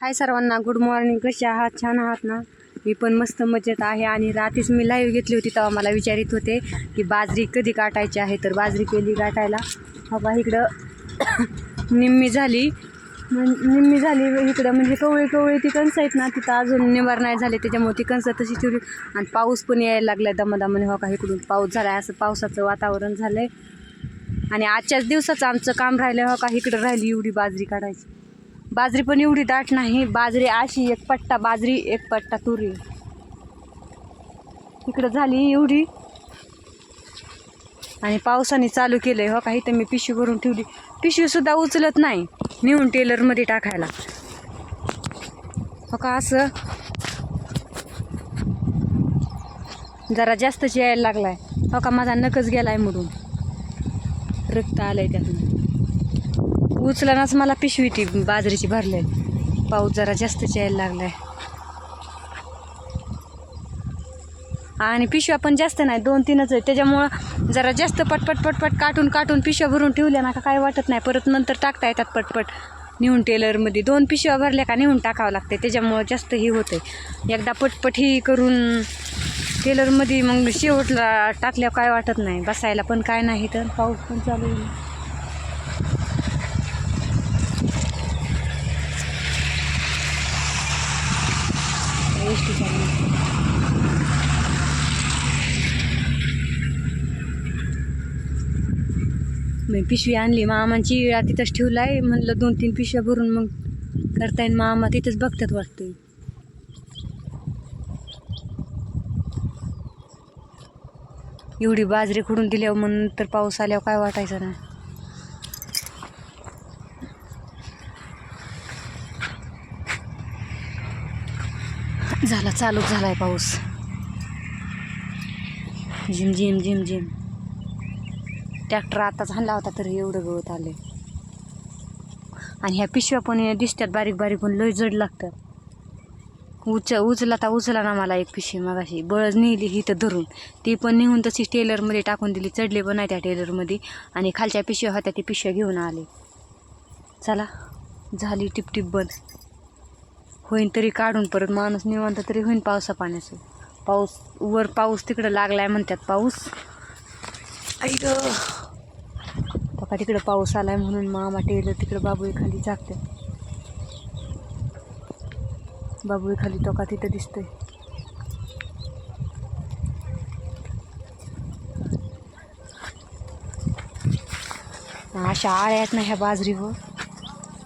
हाय सर्वांना good morning कसे आहात? छान आहात ना? मी पण मस्त मजेत आहे आणि रात्रीच मी लाईव्ह घेतली होती तेव्हा मला विचारित होते की बाजरी कधी काटायची आहे? तर बाजरी केली काटायला. बाबा इकडं निम्मी झाली. निम्मी झाली. इकडं म्हणजे कवळी कवळी ती कणसं आहेत ना तिथं अजून निवार नाही झाले. त्याच्यामुळे ती कणसं तशी ठेवली. आणि पाऊस पण यायला लागलाय दमादमाने. हो का इकडून पाऊस झाला असं पावसाचं वातावरण झालंय. आणि आजच्याच दिवसाचं आमचं काम राहिलं हो का इकडं राहिली एवढी बाजरी काढायची. बाजरी पण एवढी दाट नाही बाजरी अशी एक पट्टा बाजरी एक पट्टा तुरी. इकडं झाली एवढी. आणि पावसाने चालू केलंय हो का इथं मी पिशवी भरून ठेवली. पिशवी सुद्धा उचलत नाही नेऊन टेलरमध्ये टाकायला. हो का असं. जरा जास्तच यायला लागलाय. हो का माझा नकच गेलाय म्हणून. रक्त आलंय त्यातून. उचलानाच मला पिशवी ती बाजरीची भरले. पाऊस जरा जास्तच यायला लागलाय. आणि पिशव्या पण जास्त नाही दोन तीनच आहे त्याच्यामुळं जरा जास्त पटपट पटपट काटून काटून पिशव्या भरून ठेवल्या ना का काय वाटत नाही. परत नंतर टाकता येतात पटपट. नेऊन टेलरमध्ये दोन पिशव्या भरल्या का नेऊन टाकावं लागते त्याच्यामुळं जास्त ही होते एकदा पटपट ही करून टेलरमध्ये मग शेवटला टाकल्यावर काय वाटत नाही. बसायला पण काय नाही तर पाऊस पण चालू आहे एस टी चालू मी पिशवी आणली मामांची इळा तिथंच ठेवलाय. म्हणलं दोन तीन पिशव्या भरून मग करता येईल. मामा तिथंच बघतात वाटतं. एवढी बाजरी खुडून दिल्यावर मग नंतर पाऊस आल्यावर काय वाटायचं ना? झाला चालू झालाय पाऊस. झिम झिम झिम झिम. ट्रॅक्टर आताच आणला होता तरी एवढं गवत आले आणि ह्या पिशव्या पण दिसतात बारीक बारीक पण लय जड लागतात. उच उचला तर उचला ना मला एक पिशवी मागाशी. बळज नेली ही तर धरून. ती पण नेऊन तशी टेलरमध्ये टाकून दिली. चढले पण नाही त्या टेलरमध्ये आणि खालच्या पिशव्या होत्या ती पिशव्या घेऊन आले. चला झाली टिपटिप बंद. होईन तरी काढून परत माणूस निवांत तरी होईन पावसा पाण्याचं पाऊस वर पाऊस तिकडं लागलाय म्हणतात पाऊस. ऐक बघा तिकडं पाऊस आलाय म्हणून मामा टेलर तिकडं बाबू खाली जागते. बाबू खाली टोका तिथं दिसतोय. अशा आळ्या आहेत ना ह्या बाजरीवर.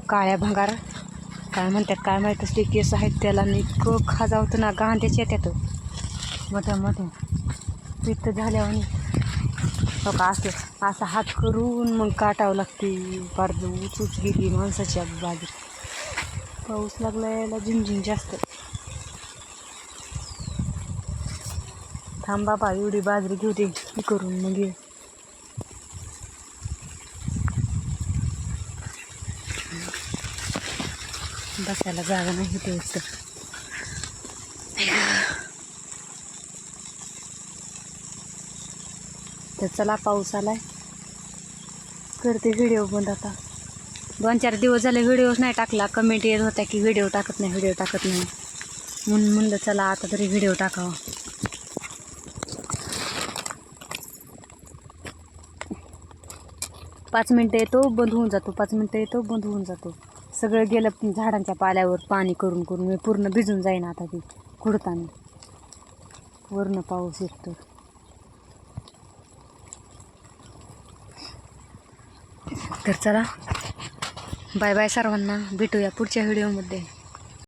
काळ्या भंगार काय म्हणतात काय माहीत असले केस आहेत त्याला. मी इतकं खाजावतं ना गांध्याच्या येतात मोठ्या मोठ्या. पित्त झाल्यावर हो लोक असं असा हात करून मग काटावं लागते. पार उच उच गेली माणसाची बाजरी पाऊस लागला यायला झिमझिम जास्त. थांब बाबा एवढी बाजरी घेऊ दे. करून मग ये. बसायला जागा नाही ते उत्तर तर चला पाऊस आलाय. करते व्हिडिओ बंद आता. दोन चार दिवस झाले व्हिडिओच नाही टाकला. कमेंट येत होत्या की व्हिडिओ टाकत नाही व्हिडिओ टाकत नाही. म्हणून म्हणलं चला आता तरी व्हिडिओ टाकावा. पाच मिनटं येतो बंद होऊन जातो. पाच मिनटं येतो बंद होऊन जातो. सगळं गेलं झाडांच्या पाल्यावर पाणी करून करून मी पूर्ण भिजून जाईन आता ती खुडताना. वरनं पाऊस येतो तर चला. बाय बाय सर्वांना. भेटूया पुढच्या व्हिडिओमध्ये.